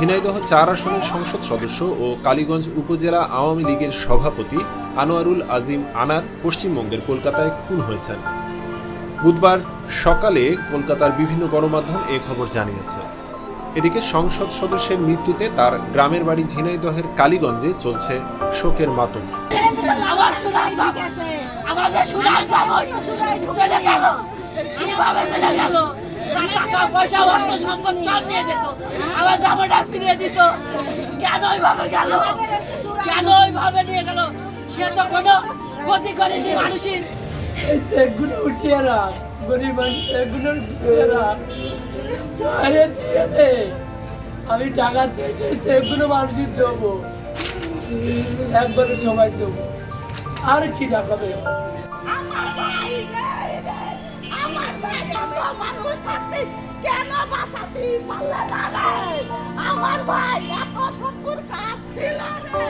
ঝিনাইদহ চার আসনের সংসদ সদস্য ও কালীগঞ্জ উপজেলা আওয়ামী লীগের সভাপতি আনোয়ারুল আজিম আনার পশ্চিমবঙ্গের কলকাতায় খুন হয়েছেন বুধবার সকালে কলকাতার বিভিন্ন গণমাধ্যম এ খবর জানিয়েছে এদিকে সংসদ সদস্যের মৃত্যুতে তার গ্রামের বাড়ি ঝিনাইদহের কালীগঞ্জে চলছে শোকের মাতম আমাদের টাকা পয়সা অর্থ সম্পদ সব নিয়ে যেত। আমার জামাটা ফিরিয়ে দিত। কেন ওইভাবে গেল? কেন ওইভাবে নিয়ে গেল? সে তো কোনো ক্ষতি করেনি মানুষের এই চেকগুলো উঠিয়ে রাখ গরিব মানুষ চেকগুলো উঠিয়ে রাখ। আরে দিয়ে দে। আমি টাকা দিয়েছি চেকগুলো মানুষের দেবো। একবারে সময় দেবো। আর কি টাকা পেয়ে আমার ভাই আমার ভাই এত মানুষ থাকতে কেন বাঁচাতে পারলে না রে? আমার ভাই এত সত্তর কাজ ছিল রে।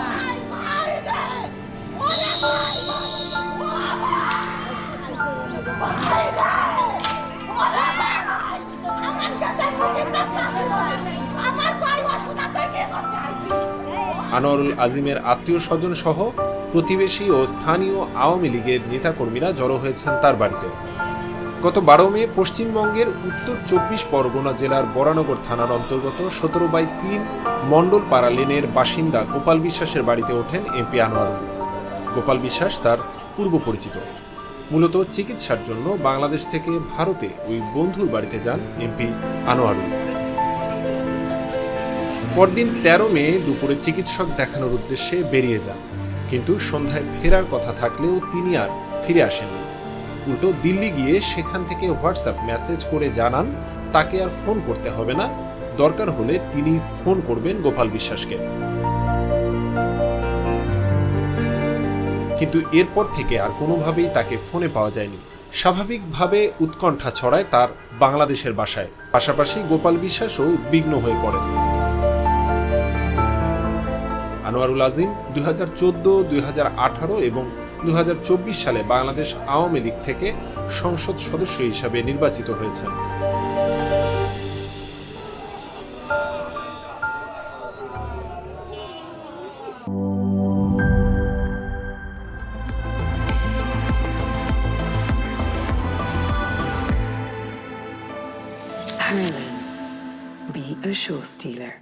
ভাই ভাই রে। ওরে ভাই ভাই ভাই রে। ওরে ভাই। আমার কাছে মুখিতে আমার ভাই অসুবিধা থেকে আনোয়ারুল আজিমের আত্মীয় স্বজন সহ প্রতিবেশী ও স্থানীয় আওয়ামী লীগের নেতাকর্মীরা জড়ো হয়েছেন তার বাড়িতে। গত বারো মে পশ্চিমবঙ্গের উত্তর চব্বিশ পরগনা জেলার বরানগর থানার অন্তর্গত সতেরো বাই তিন মণ্ডলপাড়া লেনের বাসিন্দা গোপাল বিশ্বাসের বাড়িতে ওঠেন এমপি আনোয়ারুল গোপাল বিশ্বাস তার পূর্ব পরিচিত। মূলত চিকিৎসার জন্য বাংলাদেশ থেকে ভারতে ওই বন্ধুর বাড়িতে যান এমপি আনোয়ারুল পরদিন তেরো মে দুপুরে চিকিৎসক দেখানোর উদ্দেশ্যে বেরিয়ে যান। কিন্তু সন্ধ্যায় ফেরার কথা থাকলেও তিনি আর ফিরে আসেননি। উল্টো দিল্লি গিয়ে সেখান থেকে হোয়াটসঅ্যাপ মেসেজ করে জানান, তাকে আর ফোন করতে হবে না। দরকার হলে তিনি ফোন করবেন গোপাল বিশ্বাসকে। কিন্তু এরপর থেকে আর কোনোভাবেই তাকে ফোনে পাওয়া যায়নি। স্বাভাবিকভাবে উৎকণ্ঠা ছড়ায় তার বাংলাদেশের বাসায়। পাশাপাশি গোপাল বিশ্বাসও উদ্বিগ্ন হয়ে পড়েন। আনোয়ারুল আজিম, দুই হাজার চোদ্দ, দুই হাজার আঠারো এবং দুই হাজার চব্বিশ সালে বাংলাদেশ আওয়ামী লীগ থেকে সংসদ সদস্য হিসাবে নির্বাচিত হয়েছেন Harlan, be a show stealer.